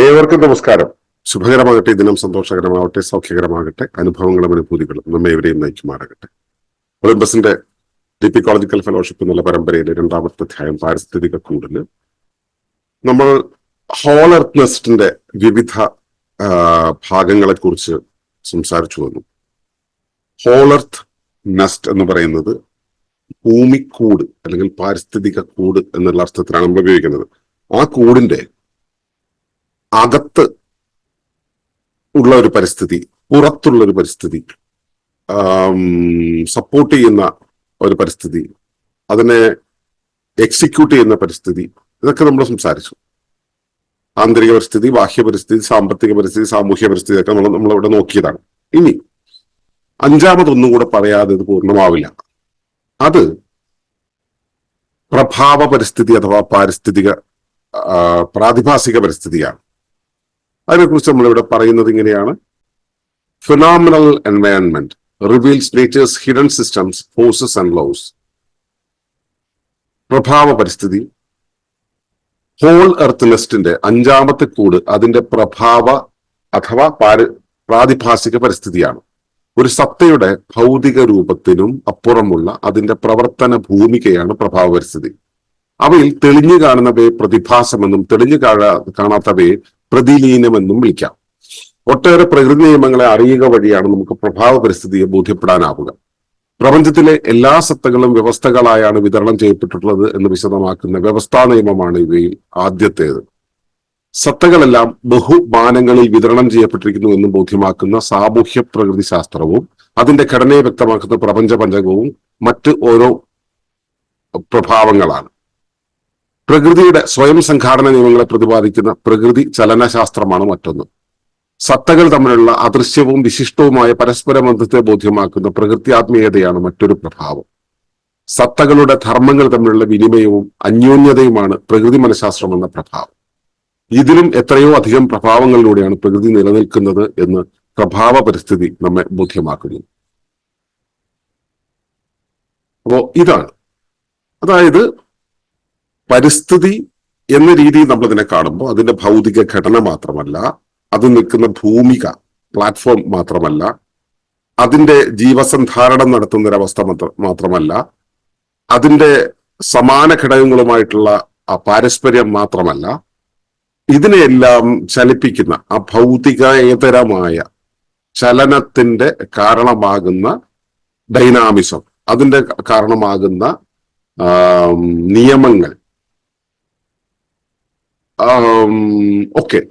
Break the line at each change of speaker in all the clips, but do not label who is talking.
ഏവർക്കും നമസ്കാരം. ശുഭകരമാകട്ടെ ദിനം സന്തോഷകരമാവട്ടെ സൗഖ്യകരമാകട്ടെ അനുഭവങ്ങളും അനുഭൂതികളും നമ്മെ എവരെയും നയിക്കുമാറാകട്ടെ. ഒളിമ്പസിന്റെ ടിപ്പിക്കോളജിക്കൽ ഫെലോഷിപ്പ് എന്നുള്ള പരമ്പരയിലെ രണ്ടാമത്തെ അധ്യായം പാരിസ്ഥിതിക കൂടിൽ. നമ്മൾ ഹോൾ എർത്ത് നെസ്റ്റിന്റെ വിവിധ ഭാഗങ്ങളെ കുറിച്ച് സംസാരിച്ചു വന്നു. ഹോൾ എർത്ത് നെസ്റ്റ് എന്ന് പറയുന്നത് ഭൂമിക്കൂട് അല്ലെങ്കിൽ പാരിസ്ഥിതിക കൂട് എന്നുള്ള അർത്ഥത്തിലാണ് നമ്മൾ ഉപയോഗിക്കുന്നത്. ആ കൂടിന്റെ അകത്ത് ഉള്ള ഒരു പരിസ്ഥിതി പുറത്തുള്ള ഒരു പരിസ്ഥിതി സപ്പോർട്ട് ചെയ്യുന്ന ഒരു പരിസ്ഥിതി അതിനെ എക്സിക്യൂട്ട് ചെയ്യുന്ന പരിസ്ഥിതി ഇതൊക്കെ നമ്മൾ സംസാരിച്ചു. ആന്തരിക പരിസ്ഥിതി ബാഹ്യ പരിസ്ഥിതി സാമ്പത്തിക പരിസ്ഥിതി സാമൂഹ്യ പരിസ്ഥിതി ഒക്കെ നമ്മൾ നമ്മളിവിടെ നോക്കിയതാണ്. ഇനി അഞ്ചാമതൊന്നും കൂടെ പറയാതെ ഇത് പൂർണമാവില്ല. അത് പ്രഭാവ പരിസ്ഥിതി അഥവാ പാരിസ്ഥിതിക പ്രാതിഭാസിക പരിസ്ഥിതിയാണ്. അതിനെക്കുറിച്ച് നമ്മളിവിടെ പറയുന്നത് ഇങ്ങനെയാണ്. Phenomenal environment reveals nature's hidden systems forces and laws പ്രഭാവ പരിസ്ഥിതി. ഹോൾ എർത്ത് നെസ്റ്റിന്റെ അഞ്ചാമത്തെ കൂട് അതിന്റെ പ്രഭാവ അഥവാ പാരി പ്രാതിഭാസിക പരിസ്ഥിതിയാണ്. ഒരു സത്തയുടെ ഭൗതിക രൂപത്തിനും അപ്പുറമുള്ള അതിന്റെ പ്രവർത്തന ഭൂമികയാണ് പ്രഭാവ പരിസ്ഥിതി. അവയിൽ തെളിഞ്ഞു കാണുന്നവയെ പ്രതിഭാസമെന്നും തെളിഞ്ഞു കാണാത്തവയെ പ്രതിലീനമെന്നും വിളിക്കാം. ഒട്ടേറെ പ്രകൃതി നിയമങ്ങളെ അറിയുക വഴിയാണ് നമുക്ക് പ്രഭാവ പരിസ്ഥിതിയെ ബോധ്യപ്പെടാനാവുക. പ്രപഞ്ചത്തിലെ എല്ലാ സത്തകളും വ്യവസ്ഥകളായാണ് വിതരണം ചെയ്യപ്പെട്ടിട്ടുള്ളത് എന്ന് വിശദമാക്കുന്ന വ്യവസ്ഥാ നിയമമാണ് ഇവയിൽ ആദ്യത്തേത്. സത്തകളെല്ലാം ബഹുമാനങ്ങളിൽ വിതരണം ചെയ്യപ്പെട്ടിരിക്കുന്നു എന്ന് ബോധ്യമാക്കുന്ന സാമൂഹ്യ പ്രകൃതി ശാസ്ത്രവും അതിന്റെ ഘടനയെ വ്യക്തമാക്കുന്ന പ്രപഞ്ച പഞ്ചകവും മറ്റ് ഓരോ പ്രഭാവങ്ങളാണ്. പ്രകൃതിയുടെ സ്വയം സംഘാടന നിയമങ്ങളെ പ്രതിപാദിക്കുന്ന പ്രകൃതി ചലനശാസ്ത്രമാണ് മറ്റൊന്ന്. സത്തകൾ തമ്മിലുള്ള അദൃശ്യവും വിശിഷ്ടവുമായ പരസ്പര ബന്ധത്തെ ബോധ്യമാക്കുന്ന പ്രകൃത്യാത്മീയതയാണ് മറ്റൊരു പ്രഭാവം. സത്തകളുടെ ധർമ്മങ്ങൾ തമ്മിലുള്ള വിനിമയവും അന്യോന്യതയുമാണ് പ്രകൃതി മനഃശാസ്ത്രം എന്ന പ്രഭാവം. ഇതിലും എത്രയോ അധികം പ്രഭാവങ്ങളിലൂടെയാണ് പ്രകൃതി നിലനിൽക്കുന്നത് എന്ന് പ്രഭാവ പരിസ്ഥിതി നമ്മെ ബോധ്യമാക്കുന്നു. അപ്പോ ഇതാണ്. അതായത് പരിസ്ഥിതി എന്ന രീതിയിൽ നമ്മൾ ഇതിനെ കാണുമ്പോൾ അതിന്റെ ഭൗതിക ഘടന മാത്രമല്ല അത് നിൽക്കുന്ന ഭൂമിക പ്ലാറ്റ്ഫോം മാത്രമല്ല അതിന്റെ ജീവസന്ധാരണം നടത്തുന്ന ഒരവസ്ഥ മാത്രമല്ല അതിന്റെ സമാന ഘടകങ്ങളുമായിട്ടുള്ള ആ പാരസ്പര്യം മാത്രമല്ല ഇതിനെയെല്ലാം ചലിപ്പിക്കുന്ന ആ ഭൗതികേതരമായ ചലനത്തിന്റെ കാരണമാകുന്ന ഡൈനാമിസം അതിന്റെ കാരണമാകുന്ന നിയമങ്ങൾ ഒക്കെ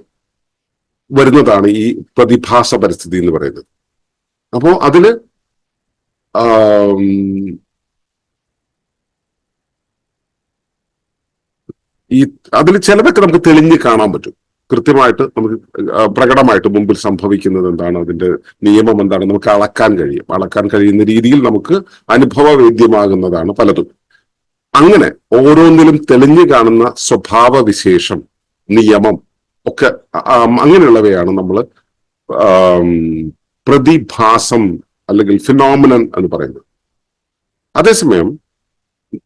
വരുന്നതാണ് ഈ പ്രതിഭാസ പരിസ്ഥിതി എന്ന് പറയുന്നത്. അപ്പോ അതിൽ ഈ അതിൽ ചിലതൊക്കെ നമുക്ക് തെളിഞ്ഞ് കാണാൻ പറ്റും. കൃത്യമായിട്ട് നമുക്ക് പ്രകടമായിട്ട് മുമ്പിൽ സംഭവിക്കുന്നത് എന്താണ് അതിന്റെ നിയമം എന്താണ് നമുക്ക് അളക്കാൻ കഴിയും. അളക്കാൻ കഴിയുന്ന രീതിയിൽ നമുക്ക് അനുഭവവേദ്യമാകുന്നതാണ് പലതും. അങ്ങനെ ഓരോന്നിലും തെളിഞ്ഞു കാണുന്ന സ്വഭാവ വിശേഷം നിയമം ഒക്കെ അങ്ങനെയുള്ളവയാണ് നമ്മൾ പ്രതിഭാസം അല്ലെങ്കിൽ ഫിനോമിനൻ എന്ന് പറയുന്നത്. അതേസമയം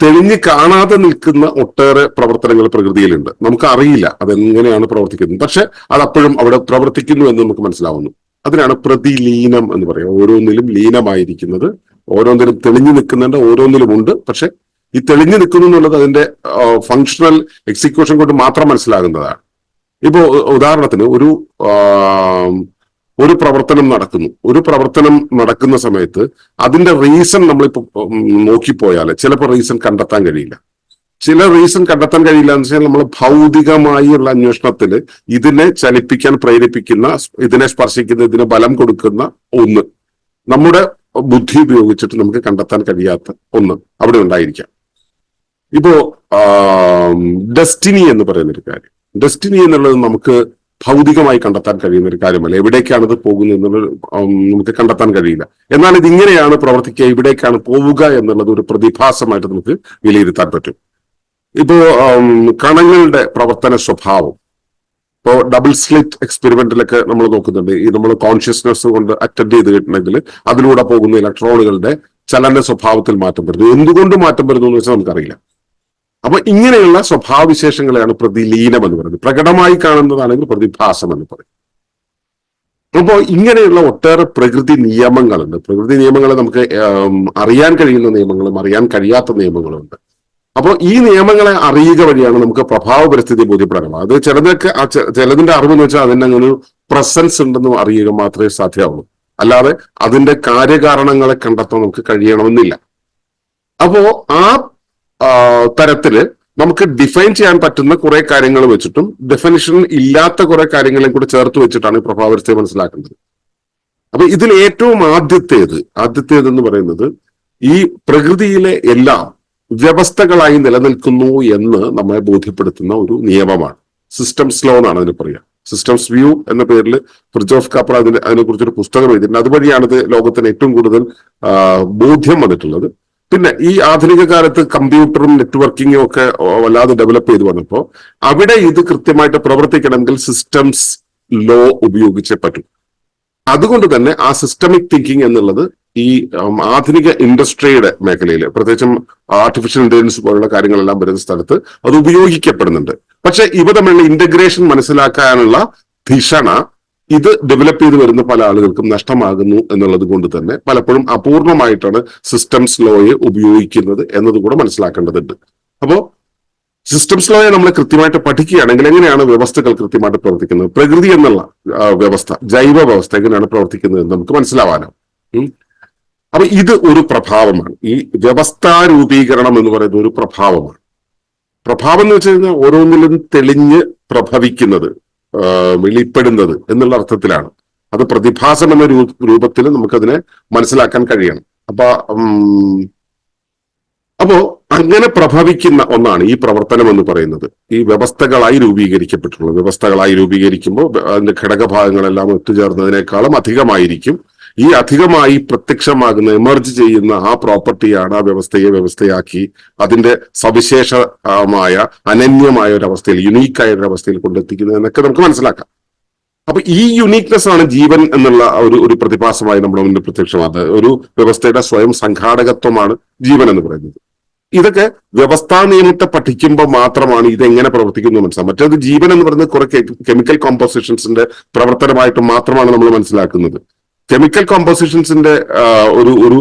തെളിഞ്ഞ് കാണാതെ നിൽക്കുന്ന ഒട്ടേറെ പ്രവർത്തനങ്ങൾ പ്രകൃതിയിലുണ്ട്. നമുക്ക് അറിയില്ല അതെങ്ങനെയാണ് പ്രവർത്തിക്കുന്നത്. പക്ഷെ അത് അപ്പോഴും അവിടെ പ്രവർത്തിക്കുന്നു എന്ന് നമുക്ക് മനസ്സിലാവുന്നു. അതിനാണ് പ്രതിലീനം എന്ന് പറയുക ഓരോന്നിലും ലീനമായിരിക്കുന്നത്. ഓരോന്നിലും തെളിഞ്ഞു നിൽക്കുന്നുണ്ട് ഓരോന്നിലും ഉണ്ട്. പക്ഷെ ഈ തെളിഞ്ഞു നിൽക്കുന്നു എന്നുള്ളത് അതിന്റെ ഫങ്ഷണൽ എക്സിക്യൂഷൻ കൊണ്ട് മാത്രം മനസ്സിലാകുന്നതാണ്. ഇപ്പോ ഉദാഹരണത്തിന് ഒരു ഒരു പ്രവർത്തനം നടക്കുന്നു. ഒരു പ്രവർത്തനം നടക്കുന്ന സമയത്ത് അതിന്റെ റീസൺ നമ്മളിപ്പോ നോക്കിപ്പോയാൽ ചിലപ്പോൾ റീസൺ കണ്ടെത്താൻ കഴിയില്ല. ചില റീസൺ കണ്ടെത്താൻ കഴിയില്ല എന്ന് വെച്ചാൽ നമ്മൾ ഭൗതികമായി ഉള്ള അന്വേഷണത്തിൽ ഇതിനെ ചലിപ്പിക്കാൻ പ്രേരിപ്പിക്കുന്ന ഇതിനെ സ്പർശിക്കുന്ന ഇതിന് ബലം കൊടുക്കുന്ന ഒന്ന്. നമ്മുടെ ബുദ്ധി ഉപയോഗിച്ചിട്ട് നമുക്ക് കണ്ടെത്താൻ കഴിയാത്ത ഒന്ന് അവിടെ ഉണ്ടായിരിക്കാം. ഇപ്പോ ഡെസ്റ്റിനി എന്ന് പറയുന്ന ഒരു കാര്യം. ഡെസ്റ്റിനി എന്നുള്ളത് നമുക്ക് ഭൗതികമായി കണ്ടെത്താൻ കഴിയുന്ന ഒരു കാര്യമല്ല. എവിടേക്കാണ് ഇത് പോകുന്നത് എന്നുള്ളത് നമുക്ക് കണ്ടെത്താൻ കഴിയില്ല. എന്നാൽ ഇത് ഇങ്ങനെയാണ് പ്രവർത്തിക്കുക ഇവിടേക്കാണ് പോവുക എന്നുള്ളത് ഒരു പ്രതിഭാസമായിട്ട് നമുക്ക് വിലയിരുത്താൻ പറ്റും. ഇപ്പോ കണങ്ങളുടെ പ്രവർത്തന സ്വഭാവം. ഇപ്പോൾ ഡബിൾ സ്ലിറ്റ് എക്സ്പെരിമെന്റിലൊക്കെ നമ്മൾ നോക്കുന്നുണ്ട്. ഈ നമ്മൾ കോൺഷ്യസ്നെസ് കൊണ്ട് അറ്റൻഡ് ചെയ്ത് കിട്ടണമെങ്കിൽ അതിലൂടെ പോകുന്ന ഇലക്ട്രോണുകളുടെ ചലന സ്വഭാവത്തിൽ മാറ്റം വരുന്നു. എന്തുകൊണ്ട് മാറ്റം വരുന്നു എന്ന് വെച്ചാൽ നമുക്കറിയില്ല. അപ്പൊ ഇങ്ങനെയുള്ള സ്വഭാവവിശേഷങ്ങളെയാണ് പ്രതിലീനം എന്ന് പറയുന്നത്. പ്രകടമായി കാണുന്നതാണെങ്കിൽ പ്രതിഭാസം എന്ന് പറയും. അപ്പോൾ ഇങ്ങനെയുള്ള ഒട്ടേറെ പ്രകൃതി നിയമങ്ങളുണ്ട്. പ്രകൃതി നിയമങ്ങളെ നമുക്ക് അറിയാൻ കഴിയുന്ന നിയമങ്ങളും അറിയാൻ കഴിയാത്ത നിയമങ്ങളും ഉണ്ട് അപ്പോൾ ഈ നിയമങ്ങളെ അറിയുക വഴിയാണ് നമുക്ക് പ്രഭാവ പരിസ്ഥിതി ബോധ്യപ്പെടാനുള്ളത്. അത് ചിലതൊക്കെ ചിലതിന്റെ അറിവെന്ന് വെച്ചാൽ അതിന് അങ്ങനെ ഒരു പ്രസൻസ് ഉണ്ടെന്ന് അറിയുക മാത്രമേ സാധ്യമാവുള്ളൂ. അല്ലാതെ അതിന്റെ കാര്യകാരണങ്ങളെ കണ്ടെത്താൻ നമുക്ക് കഴിയണമെന്നില്ല. അപ്പോ ആ, തരത്തിൽ നമുക്ക് ഡിഫൈൻ ചെയ്യാൻ പറ്റുന്ന കുറെ കാര്യങ്ങൾ വെച്ചിട്ടും ഡെഫിനിഷൻ ഇല്ലാത്ത കുറെ കാര്യങ്ങളെയും കൂടെ ചേർത്ത് വെച്ചിട്ടാണ് ഈ പ്രഭാവരത്തെ മനസ്സിലാക്കേണ്ടത് അപ്പൊ ഇതിൽ ഏറ്റവും ആദ്യത്തേത് ആദ്യത്തേത് എന്ന് പറയുന്നത് ഈ പ്രകൃതിയിലെ എല്ലാം വ്യവസ്ഥകളായി നിലനിൽക്കുന്നു എന്ന് നമ്മെ ബോധ്യപ്പെടുത്തുന്ന ഒരു നിയമമാണ്. സിസ്റ്റംസ് ലോ എന്നാണ് അതിന് പറയുക. സിസ്റ്റംസ് വ്യൂ എന്ന പേരിൽ ഫ്രിഡ്ജ് ഓഫ് കാപ്പർ അതിന് അതിനെക്കുറിച്ചൊരു പുസ്തകം എഴുതിയിട്ടുണ്ട്. അതുവഴിയാണ് ഇത് ലോകത്തിന് ഏറ്റവും കൂടുതൽ ബോധ്യം വന്നിട്ടുള്ളത്. പിന്നെ ഈ ആധുനിക കാലത്ത് കമ്പ്യൂട്ടറും നെറ്റ്വർക്കിങ്ങും ഒക്കെ വല്ലാതെ ഡെവലപ്പ് ചെയ്തു വന്നപ്പോൾ അവിടെ ഇത് കൃത്യമായിട്ട് പ്രവർത്തിക്കണമെങ്കിൽ സിസ്റ്റംസ് ലോ ഉപയോഗിച്ചേ പറ്റൂ. അതുകൊണ്ട് തന്നെ ആ സിസ്റ്റമിക് തിങ്കിങ് എന്നുള്ളത് ഈ ആധുനിക ഇൻഡസ്ട്രിയുടെ മേഖലയിൽ പ്രത്യേകിച്ചും ആർട്ടിഫിഷ്യൽ ഇന്റലിജൻസ് പോലുള്ള കാര്യങ്ങളെല്ലാം വരുന്ന സ്ഥലത്ത് അത് ഉപയോഗിക്കപ്പെടുന്നുണ്ട്. പക്ഷെ ഇവ തമ്മിലുള്ള ഇന്റഗ്രേഷൻ മനസ്സിലാക്കാനുള്ള ധിഷണ ഇത് ഡെവലപ്പ് ചെയ്ത് വരുന്ന പല ആളുകൾക്കും നഷ്ടമാകുന്നു എന്നുള്ളത് കൊണ്ട് തന്നെ പലപ്പോഴും അപൂർണമായിട്ടാണ് സിസ്റ്റംസ് ലോയെ ഉപയോഗിക്കുന്നത് എന്നതുകൂടെ മനസ്സിലാക്കേണ്ടതുണ്ട്. അപ്പോ സിസ്റ്റംസ് ലോയെ നമ്മൾ കൃത്യമായിട്ട് പഠിക്കുകയാണെങ്കിൽ എങ്ങനെയാണ് വ്യവസ്ഥകൾ കൃത്യമായിട്ട് പ്രവർത്തിക്കുന്നത്? പ്രകൃതി എന്നുള്ള വ്യവസ്ഥ ജൈവ വ്യവസ്ഥ എങ്ങനെയാണ് പ്രവർത്തിക്കുന്നത് എന്ന് നമുക്ക് മനസ്സിലാവാനോ. അപ്പൊ ഇത് ഒരു പ്രഭാവമാണ്. ഈ വ്യവസ്ഥാ രൂപീകരണം എന്ന് പറയുന്നത് ഒരു പ്രഭാവമാണ്. പ്രഭാവം എന്ന് വെച്ച് കഴിഞ്ഞാൽ ഓരോന്നിലും തെളിഞ്ഞ് പ്രഭവിക്കുന്നത് വെളിപ്പെടുന്നത് എന്നുള്ള അർത്ഥത്തിലാണ്. അത് പ്രതിഭാസം എന്ന രൂപത്തിൽ നമുക്കതിനെ മനസ്സിലാക്കാൻ കഴിയണം. അപ്പൊ അപ്പോ അങ്ങനെ പ്രഭവിക്കുന്ന ഒന്നാണ് ഈ പ്രവർത്തനം എന്ന് പറയുന്നത്. ഈ വ്യവസ്ഥകളായി രൂപീകരിക്കപ്പെട്ടിട്ടുള്ളത്. വ്യവസ്ഥകളായി രൂപീകരിക്കുമ്പോൾ അതിന്റെ ഘടകഭാഗങ്ങളെല്ലാം ഒത്തുചേർന്നതിനേക്കാളും അധികമായിരിക്കും ഈ അധികമായി പ്രത്യക്ഷമാകുന്ന എമർജ് ചെയ്യുന്ന ആ പ്രോപ്പർട്ടിയാണ് ആ വ്യവസ്ഥയെ വ്യവസ്ഥയാക്കി അതിന്റെ സവിശേഷമായ അനന്യമായ ഒരു അവസ്ഥയിൽ യുണീക്കായ ഒരു അവസ്ഥയിൽ കൊണ്ടെത്തിക്കുന്നത് എന്നൊക്കെ നമുക്ക് മനസ്സിലാക്കാം. അപ്പൊ ഈ യുണീക്നെസ് ആണ് ജീവൻ എന്നുള്ള ഒരു ഒരു പ്രതിഭാസമായി നമ്മുടെ മുന്നിൽ പ്രത്യക്ഷമാകുന്നത്. ഒരു വ്യവസ്ഥയുടെ സ്വയം സംഘാടകത്വമാണ് ജീവൻ എന്ന് പറയുന്നത്. ഇതൊക്കെ വ്യവസ്ഥാ നിയമത്തെ പഠിക്കുമ്പോൾ മാത്രമാണ് ഇത് എങ്ങനെ പ്രവർത്തിക്കുന്നു എന്ന് മനസ്സിലാവും മറ്റേത് ജീവൻ എന്ന് പറയുന്നത് കുറെ കെമിക്കൽ കോമ്പോസിഷൻസിന്റെ പ്രവർത്തനമായിട്ട് മാത്രമാണ് നമ്മൾ മനസ്സിലാക്കുന്നത്. കെമിക്കൽ കോമ്പോസിഷൻസിന്റെ ഒരു ഒരു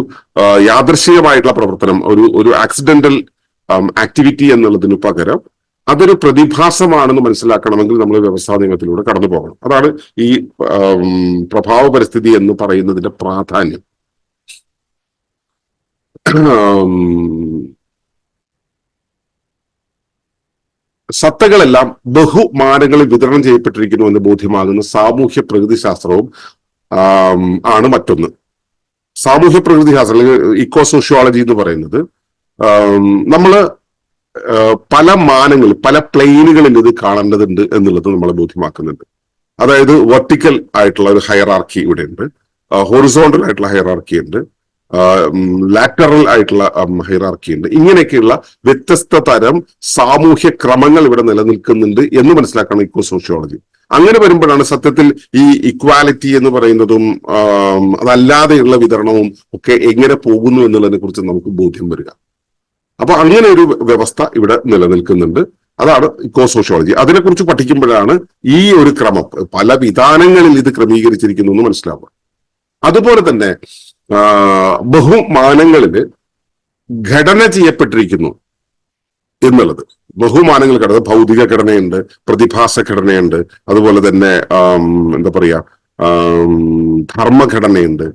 യാദർശികമായിട്ടുള്ള പ്രവർത്തനം ഒരു ഒരു ആക്സിഡന്റൽ ആക്ടിവിറ്റി എന്നുള്ളതിന് പകരം അതൊരു പ്രതിഭാസമാണെന്ന് മനസ്സിലാക്കണമെങ്കിൽ നമ്മൾ വ്യവസായ നിയമത്തിലൂടെ കടന്നു പോകണം. അതാണ് ഈ പ്രഭാവ പരിസ്ഥിതി എന്ന് പറയുന്നതിന്റെ പ്രാധാന്യം. സത്തകളെല്ലാം ബഹുമാനങ്ങളിൽ വിതരണം ചെയ്യപ്പെട്ടിരിക്കുന്നു എന്ന് ബോധ്യമാകുന്ന സാമൂഹ്യ പ്രകൃതി ശാസ്ത്രവും ആം, ആണ് മറ്റൊന്ന്. സാമൂഹ്യ പ്രകൃതി ശാസ്ത്രം അല്ലെങ്കിൽ ഇക്കോ സോഷ്യോളജി എന്ന് പറയുന്നത് നമ്മൾ പല മാനങ്ങൾ പല പ്ലെയിനുകളിൽ ഇത് കാണേണ്ടതുണ്ട് എന്നുള്ളത് നമ്മളെ ബോധ്യമാക്കുന്നുണ്ട്. അതായത് വെർട്ടിക്കൽ ആയിട്ടുള്ള ഒരു ഹയറാർക്കി ഇവിടെ ഉണ്ട് ഹോറിസോണ്ടൽ ആയിട്ടുള്ള ഹയറാർക്കി ഉണ്ട്. ലാറ്ററൽ ആയിട്ടുള്ള ഹൈറാർക്കി ഉണ്ട്. ഇങ്ങനെയൊക്കെയുള്ള വ്യത്യസ്ത തരം സാമൂഹ്യ ക്രമങ്ങൾ ഇവിടെ നിലനിൽക്കുന്നുണ്ട് എന്ന് മനസ്സിലാക്കണം ഇക്കോ സോഷ്യോളജി അങ്ങനെ വരുമ്പോഴാണ് സത്യത്തിൽ ഈ ഇക്വാലിറ്റി എന്ന് പറയുന്നതും അതല്ലാതെയുള്ള വിതരണവും ഒക്കെ എങ്ങനെ പോകുന്നു എന്നുള്ളതിനെ കുറിച്ച് നമുക്ക് ബോധ്യം വരിക. അപ്പൊ അങ്ങനെ ഒരു വ്യവസ്ഥ ഇവിടെ നിലനിൽക്കുന്നുണ്ട്. അതാണ് ഇക്കോ സോഷ്യോളജി അതിനെക്കുറിച്ച് പഠിക്കുമ്പോഴാണ് ഈ ഒരു ക്രമം. പല വിധാനങ്ങളിൽ ഇത് ക്രമീകരിച്ചിരിക്കുന്നു എന്ന് മനസ്സിലാവുക. അതുപോലെ തന്നെ ബഹുമാനങ്ങളിൽ ഘടന ചെയ്യപ്പെട്ടിരിക്കുന്നു എന്നുള്ളത്. ബഹുമാനങ്ങൾ ഘടന ഭൗതിക ഘടനയുണ്ട് പ്രതിഭാസ ഘടനയുണ്ട് അതുപോലെ തന്നെ എന്താ പറയാ ധർമ്മഘടനയുണ്ട്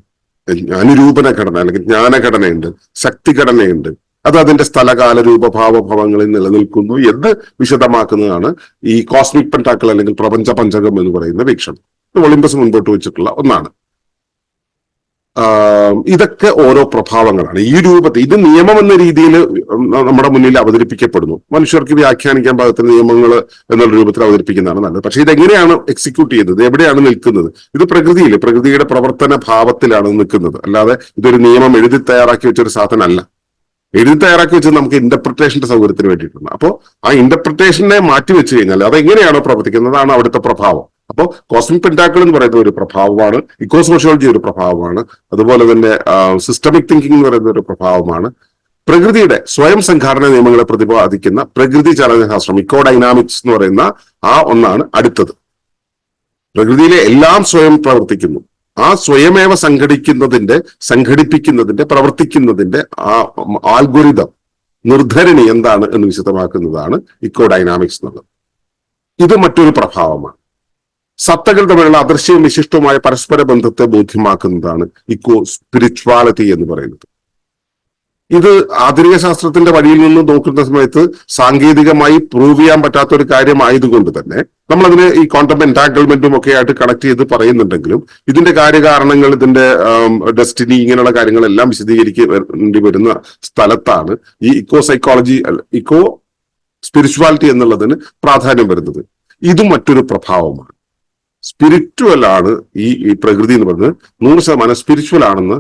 അനുരൂപന ഘടന അല്ലെങ്കിൽ ജ്ഞാനഘടനയുണ്ട് ശക്തിഘടനയുണ്ട് അത് അതിന്റെ സ്ഥലകാല രൂപഭാവഭാവങ്ങളിൽ നിലനിൽക്കുന്നു എന്ന് വിശദമാക്കുന്നതാണ് ഈ കോസ്മിക് പെന്റാക്കൾ അല്ലെങ്കിൽ പ്രപഞ്ച പഞ്ചകം എന്ന് പറയുന്ന വീക്ഷണം. ഒളിമ്പസ് മുൻപോട്ട് വെച്ചിട്ടുള്ള ഒന്നാണ്. ഇതൊക്കെ ഓരോ പ്രഭാവങ്ങളാണ്. ഈ രൂപത്തിൽ ഇത് നിയമം എന്ന രീതിയിൽ നമ്മുടെ മുന്നിൽ അവതരിപ്പിക്കപ്പെടുന്നു. മനുഷ്യർക്ക് വ്യാഖ്യാനിക്കാൻ പാകത്തിന് നിയമങ്ങൾ എന്നുള്ള രൂപത്തിൽ അവതരിപ്പിക്കുന്നതാണ് നല്ലത്. പക്ഷെ ഇതെങ്ങനെയാണ് എക്സിക്യൂട്ട് ചെയ്യുന്നത്? എവിടെയാണ് നിൽക്കുന്നത്? ഇത് പ്രകൃതിയിൽ പ്രകൃതിയുടെ പ്രവർത്തന ഭാവത്തിലാണ് നിൽക്കുന്നത്. അല്ലാതെ ഇതൊരു നിയമം എഴുതി തയ്യാറാക്കി വെച്ചൊരു സാധനമല്ല. എഴുതി തയ്യാറാക്കി വെച്ചത് നമുക്ക് ഇന്റർപ്രിട്ടേഷന്റെ സൗകര്യത്തിന് വേണ്ടിയിട്ടുണ്ട് അപ്പോൾ ആ ഇന്റർപ്രിട്ടേഷനെ മാറ്റി വെച്ച് കഴിഞ്ഞാൽ അത് എങ്ങനെയാണോ പ്രവർത്തിക്കുന്നത് അതാണ് അവിടുത്തെ പ്രഭാവം. അപ്പോൾ കോസ്മിക് പെന്റാക്കിൾ എന്ന് പറയുന്ന ഒരു പ്രഭാവമാണ്. ഇക്കോ സോഷ്യോളജി ഒരു പ്രഭാവമാണ്. അതുപോലെ തന്നെ സിസ്റ്റമിക് തിങ്കിങ് എന്ന് പറയുന്ന ഒരു പ്രഭാവമാണ്. പ്രകൃതിയുടെ സ്വയം സംഘാടന നിയമങ്ങളെ പ്രതിപാദിക്കുന്ന പ്രകൃതി ചലനശാസ്ത്രം ഇക്കോ ഡൈനാമിക്സ് എന്ന് പറയുന്ന ആ ഒന്നാണ് അടുത്തത്. പ്രകൃതിയിലെ എല്ലാം സ്വയം പ്രവർത്തിക്കുന്നു. ആ സ്വയമേവ സംഘടിക്കുന്നതിന്റെ സംഘടിപ്പിക്കുന്നതിന്റെ പ്രവർത്തിക്കുന്നതിന്റെ ആ ആൽഗുരിതം നിർധരണി എന്താണ് എന്ന് വിശദമാക്കുന്നതാണ് ഇക്കോ ഡൈനാമിക്സ് എന്നുള്ളത്. ഇത് മറ്റൊരു പ്രഭാവമാണ്. സത്തകൾ തമ്മിലുള്ള അദൃശ്യവും വിശിഷ്ടവുമായ പരസ്പര ബന്ധത്തെ ബോധ്യമാക്കുന്നതാണ് ഇക്കോ സ്പിരിച്വാലിറ്റി എന്ന് പറയുന്നത്. ഇത് ആധുനിക ശാസ്ത്രത്തിന്റെ വഴിയിൽ നിന്ന് നോക്കുന്ന സമയത്ത് സാങ്കേതികമായി പ്രൂവ് ചെയ്യാൻ പറ്റാത്ത ഒരു കാര്യമായതുകൊണ്ട് തന്നെ നമ്മൾ അതിന് ഈ ക്വാണ്ടം എന്റാങ്കിൾമെന്റും ഒക്കെ ആയിട്ട് കണക്ട് ചെയ്ത് പറയുന്നുണ്ടെങ്കിലും ഇതിന്റെ കാര്യകാരണങ്ങൾ ഇതിന്റെ ഡെസ്റ്റിനി ഇങ്ങനെയുള്ള കാര്യങ്ങളെല്ലാം വിശദീകരിക്കേണ്ടി വരുന്ന സ്ഥലത്താണ് ഈ ഇക്കോ സൈക്കോളജി ഇക്കോ സ്പിരിച്വാലിറ്റി എന്നുള്ളതിന് പ്രാധാന്യം വരുന്നത്. ഇതും മറ്റൊരു പ്രഭാവമാണ്. സ്പിരിച്വൽ ആണ് ഈ പ്രകൃതി എന്ന് പറയുന്നത്. നൂറ് ശതമാനം സ്പിരിച്വൽ ആണെന്ന്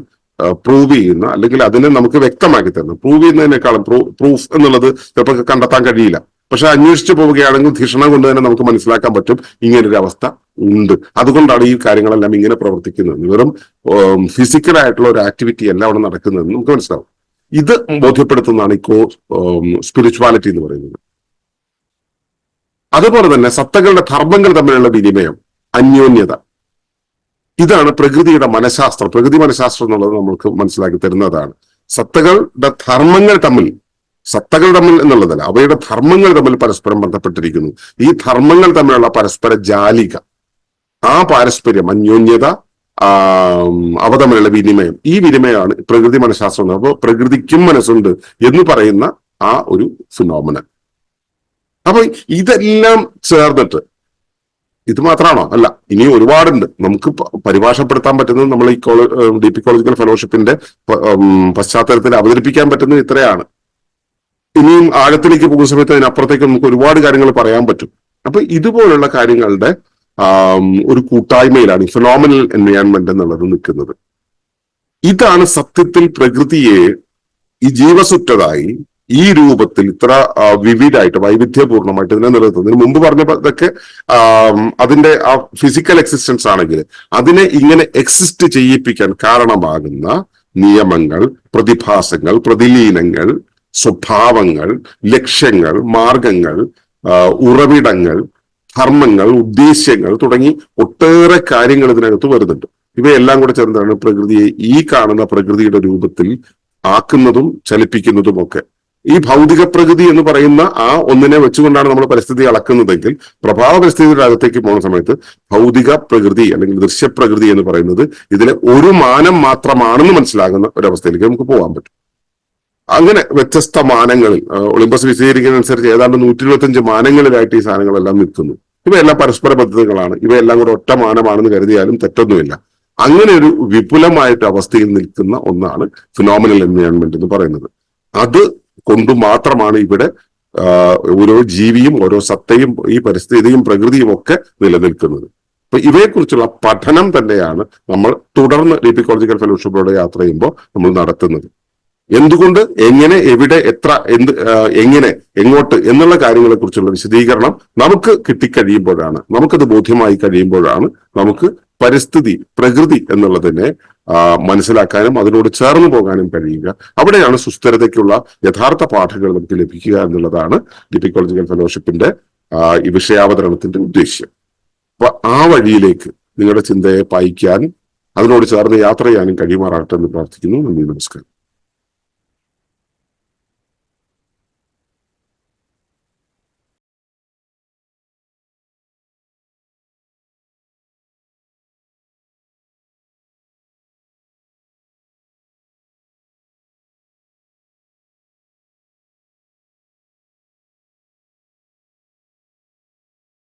പ്രൂവ് ചെയ്യുന്ന അല്ലെങ്കിൽ അതിനെ നമുക്ക് വ്യക്തമാക്കി തരുന്ന. പ്രൂവ് ചെയ്യുന്നതിനേക്കാളും പ്രൂഫ് എന്നുള്ളത് ചിലപ്പോൾ കണ്ടെത്താൻ കഴിയില്ല. പക്ഷെ അന്വേഷിച്ചു പോവുകയാണെങ്കിൽ ധിഷണം കൊണ്ട് തന്നെ നമുക്ക് മനസ്സിലാക്കാൻ പറ്റും ഇങ്ങനൊരു അവസ്ഥ ഉണ്ട്. അതുകൊണ്ടാണ് ഈ കാര്യങ്ങളെല്ലാം ഇങ്ങനെ പ്രവർത്തിക്കുന്നത്. വെറും ഫിസിക്കൽ ആയിട്ടുള്ള ഒരു ആക്ടിവിറ്റി അല്ല അവിടെ നടക്കുന്നത് നമുക്ക് മനസ്സിലാവും. ഇത് ബോധ്യപ്പെടുത്തുന്നതാണ് ഇക്കോ സ്പിരിച്വാലിറ്റി എന്ന് പറയുന്നത്. അതുപോലെ തന്നെ സത്തകളുടെ ധർമ്മങ്ങൾ തമ്മിലുള്ള വിനിമയം അന്യോന്യത. ഇതാണ് പ്രകൃതിയുടെ മനഃശാസ്ത്രം. പ്രകൃതി മനഃശാസ്ത്രം എന്നുള്ളത് നമ്മൾക്ക് മനസ്സിലാക്കി തരുന്നതാണ്. സത്തകളുടെ ധർമ്മങ്ങൾ തമ്മിൽ സത്തകൾ തമ്മിൽ എന്നുള്ളതല്ല അവയുടെ ധർമ്മങ്ങൾ തമ്മിൽ പരസ്പരം ബന്ധപ്പെട്ടിരിക്കുന്നു. ഈ ധർമ്മങ്ങൾ തമ്മിലുള്ള പരസ്പര ജാലിക ആ പാരസ്പര്യം അന്യോന്യത അവ തമ്മിലുള്ള വിനിമയം ഈ വിനിമയമാണ് പ്രകൃതി മനഃശാസ്ത്രം അപ്പോൾ പ്രകൃതിക്കും മനസ്സുണ്ട് എന്ന് പറയുന്ന ആ ഒരു ഫിനോമിനൻ അപ്പൊ ഇതെല്ലാം ചേർന്നിട്ട് ഇത് മാത്രമാണോ അല്ല ഇനി ഒരുപാടുണ്ട്. നമുക്ക് പരിഭാഷപ്പെടുത്താൻ പറ്റുന്നത് നമ്മൾ ഈ ഡി പി കോളേജിക്കൽ ഫെലോഷിപ്പിന്റെ പശ്ചാത്തലത്തിൽ അവതരിപ്പിക്കാൻ പറ്റുന്നത് ഇത്രയാണ്. ഇനിയും ആഴത്തിലേക്ക് പോകുന്ന സമയത്ത് അതിനപ്പുറത്തേക്ക് നമുക്ക് ഒരുപാട് കാര്യങ്ങൾ പറയാൻ പറ്റും. അപ്പൊ ഇതുപോലുള്ള കാര്യങ്ങളുടെ ഒരു കൂട്ടായ്മയിലാണ് ഈ ഫിനോമിനൽ എൻവയോൺമെന്റ് എന്നുള്ളത് നിൽക്കുന്നത്. ഇതാണ് സത്യത്തിൽ പ്രകൃതിയെ ഈ ജീവസുറ്റതായി ഈ രൂപത്തിൽ ഇത്ര വിവിഡായിട്ട് വൈവിധ്യപൂർണമായിട്ട് ഇതിനെ നിലനിർത്തുന്നതിന് മുമ്പ് പറഞ്ഞതൊക്കെ അതിന്റെ ആ ഫിസിക്കൽ എക്സിസ്റ്റൻസ് ആണെങ്കിൽ അതിനെ ഇങ്ങനെ എക്സിസ്റ്റ് ചെയ്യിപ്പിക്കാൻ കാരണമാകുന്ന നിയമങ്ങൾ പ്രതിഭാസങ്ങൾ പ്രതിലീനങ്ങൾ സ്വഭാവങ്ങൾ ലക്ഷ്യങ്ങൾ മാർഗങ്ങൾ ഉറവിടങ്ങൾ ധർമ്മങ്ങൾ ഉദ്ദേശ്യങ്ങൾ തുടങ്ങി ഒട്ടേറെ കാര്യങ്ങൾ ഇതിനകത്ത് വരുന്നുണ്ട്. ഇവയെല്ലാം കൂടെ ചേർന്നാണ് പ്രകൃതിയെ ഈ കാണുന്ന പ്രകൃതിയുടെ രൂപത്തിൽ ആക്കുന്നതും ചലിപ്പിക്കുന്നതും ഒക്കെ ഈ ഭൗതിക പ്രകൃതി എന്ന് പറയുന്ന ആ ഒന്നിനെ വെച്ചുകൊണ്ടാണ് നമ്മൾ പരിസ്ഥിതി അളക്കുന്നതെങ്കിൽ പ്രഭാവ പരിസ്ഥിതിയുടെ അകത്തേക്ക് പോകുന്ന സമയത്ത് ഭൗതിക പ്രകൃതി അല്ലെങ്കിൽ ദൃശ്യപ്രകൃതി എന്ന് പറയുന്നത് ഇതിലെ ഒരു മാനം മാത്രമാണെന്ന് മനസ്സിലാകുന്ന ഒരവസ്ഥയിലേക്ക് നമുക്ക് പോകാൻ പറ്റും. അങ്ങനെ വ്യത്യസ്ത മാനങ്ങളിൽ ഒളിമ്പസ് വിശദീകരിക്കുന്നതനുസരിച്ച് ഏതാണ്ട് നൂറ്റി ഇരുപത്തഞ്ച് മാനങ്ങളിലായിട്ട് ഈ സാധനങ്ങളെല്ലാം നിൽക്കുന്നു. ഇവയെല്ലാം പരസ്പര ബദ്ധതകളാണ് ഇവയെല്ലാം കൂടെ ഒറ്റ മാനമാണെന്ന് കരുതിയാലും തെറ്റൊന്നുമില്ല. അങ്ങനെ ഒരു വിപുലമായിട്ട് അവസ്ഥയിൽ നിൽക്കുന്ന ഒന്നാണ് ഫിനോമിനൽ എൻവയോൺമെന്റ് എന്ന് പറയുന്നത്. അത് കൊണ്ട് മാത്രമാണ് ഇവിടെ ഓരോ ജീവിയും ഓരോ സത്തയും ഈ പരിസ്ഥിതിയും പ്രകൃതിയും ഒക്കെ നിലനിൽക്കുന്നത്. അപ്പൊ ഇവയെക്കുറിച്ചുള്ള പഠനം തന്നെയാണ് നമ്മൾ തുടർന്ന് ലിപിക്കോളജിക്കൽ ഫെലോഷിപ്പിലൂടെ യാത്ര ചെയ്യുമ്പോൾ നമ്മൾ നടത്തുന്നത്. എന്തുകൊണ്ട് എങ്ങനെ എവിടെ എത്ര എന്ത് എങ്ങനെ എങ്ങോട്ട് എന്നുള്ള കാര്യങ്ങളെ കുറിച്ചുള്ള വിശദീകരണം നമുക്ക് കിട്ടിക്കഴിയുമ്പോഴാണ് നമുക്കത് ബോധ്യമായി കഴിയുമ്പോഴാണ് നമുക്ക് പരിസ്ഥിതി പ്രകൃതി എന്നുള്ളതിനെ മനസ്സിലാക്കാനും അതിനോട് ചേർന്ന് പോകാനും കഴിയുക. അവിടെയാണ് സുസ്ഥിരതയ്ക്കുള്ള യഥാർത്ഥ പാഠങ്ങൾ നമുക്ക് ലഭിക്കുക എന്നുള്ളതാണ് ഡിപ്പിക്കോളജിക്കൽ ഫെലോഷിപ്പിന്റെ ഈ വിഷയാവതരണത്തിന്റെ ഉദ്ദേശ്യം. അപ്പൊ ആ വഴിയിലേക്ക് നിങ്ങളുടെ ചിന്തയെ പായിക്കാൻ അതിനോട് ചേർന്ന് യാത്ര ചെയ്യാനും കഴിയുമാറാകട്ടെ എന്ന് പ്രാർത്ഥിക്കുന്നു. നന്ദി നമസ്കാരം.